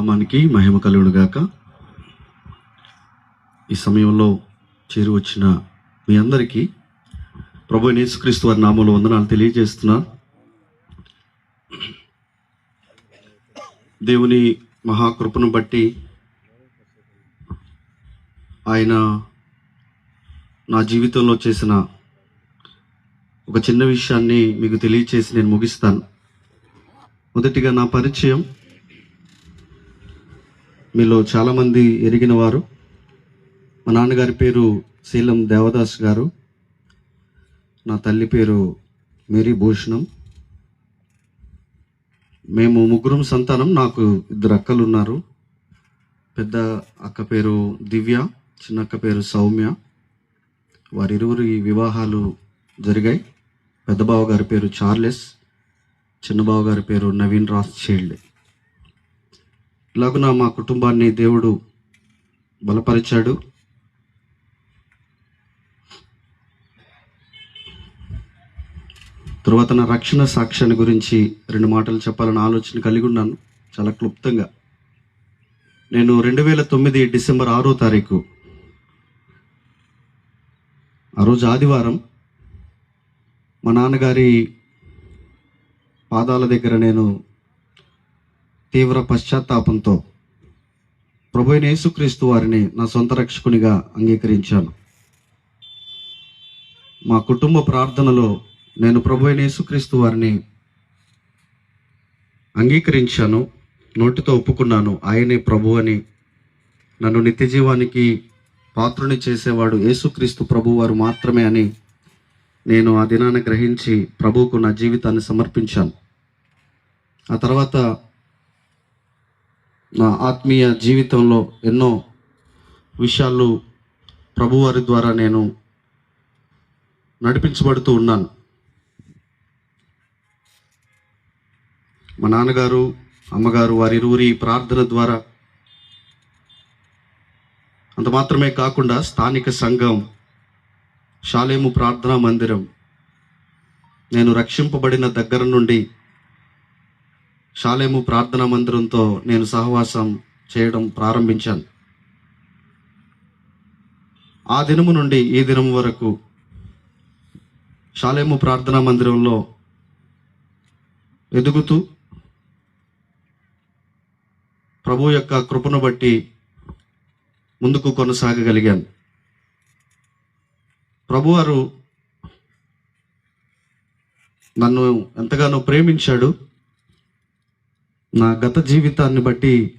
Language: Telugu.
నామానికి మహిమ కలుగునుగాక. ఈ సమయంలో చేరి వచ్చిన మీ అందరికీ ప్రభు నేసుక్రీస్తు వారి నామంలో వందనాలు తెలియజేస్తున్నా. దేవుని మహాకృపను బట్టి ఆయన నా జీవితంలో చేసిన ఒక చిన్న విషయాన్ని మీకు తెలియచేసి నేను ముగిస్తాను. మొదటిగా నా పరిచయం మీలో చాలామంది ఎరిగిన వారు మా నాన్నగారి పేరు శీలం దేవదాస్ గారు. నా తల్లి పేరు మేరీ భూషణం. మేము ముగ్గురం సంతానం నాకు ఇద్దరు అక్కలు ఉన్నారు పెద్ద అక్క పేరు దివ్య చిన్న అక్క పేరు సౌమ్య. వారిరువురి వివాహాలు జరిగాయి. పెద్ద బావ గారి పేరు చార్లెస్ చిన్న బావ గారి పేరు నవీన్ రాస్ చైల్డ్ ఇలాగున మా కుటుంబాన్ని దేవుడు బలపరిచాడు. తరువాత నా రక్షణ సాక్ష్యాన్ని గురించి రెండు మాటలు చెప్పాలని ఆలోచన కలిగి ఉన్నాను. చాలా క్లుప్తంగా. నేను రెండు వేల తొమ్మిది డిసెంబర్ ఆరో తారీఖు ఆ రోజు ఆదివారం మా నాన్నగారి పాదాల దగ్గర నేను తీవ్ర పశ్చాత్తాపంతో ప్రభు యేసుక్రీస్తు వారిని నా సొంత రక్షకునిగా అంగీకరించాను. మా కుటుంబ ప్రార్థనలో నేను ప్రభు యేసుక్రీస్తు వారిని అంగీకరించాను నోటితో ఒప్పుకున్నాను. ఆయనే ప్రభు అని నన్ను నిత్య జీవానికి పాత్రుని చేసేవాడు యేసుక్రీస్తు ప్రభు వారు మాత్రమే అని నేను ఆ దినాన్ని గ్రహించి ప్రభువుకు నా జీవితాన్ని సమర్పించాను. ఆ తర్వాత నా ఆత్మీయ జీవితంలో ఎన్నో విషయాలు ప్రభువారి ద్వారా నేను నడిపించబడుతూ ఉన్నాను. మా నాన్నగారు అమ్మగారు వారిరువురి ప్రార్థన ద్వారా అంత మాత్రమే కాకుండా స్థానిక సంఘం షాలేము ప్రార్థనా మందిరం నేను రక్షింపబడిన దగ్గర నుండి షాలేము ప్రార్థనా మందిరంతో నేను సహవాసం చేయడం ప్రారంభించాను. ఆ దినము నుండి ఈ దినం వరకు షాలేము ప్రార్థనా మందిరంలో ఎదుగుతూ ప్రభు యొక్క కృపను బట్టి ముందుకు కొనసాగగలిగాను. ప్రభువారు నన్ను ఎంతగానో ప్రేమించాడు. నా గత జీవితాన్ని బట్టి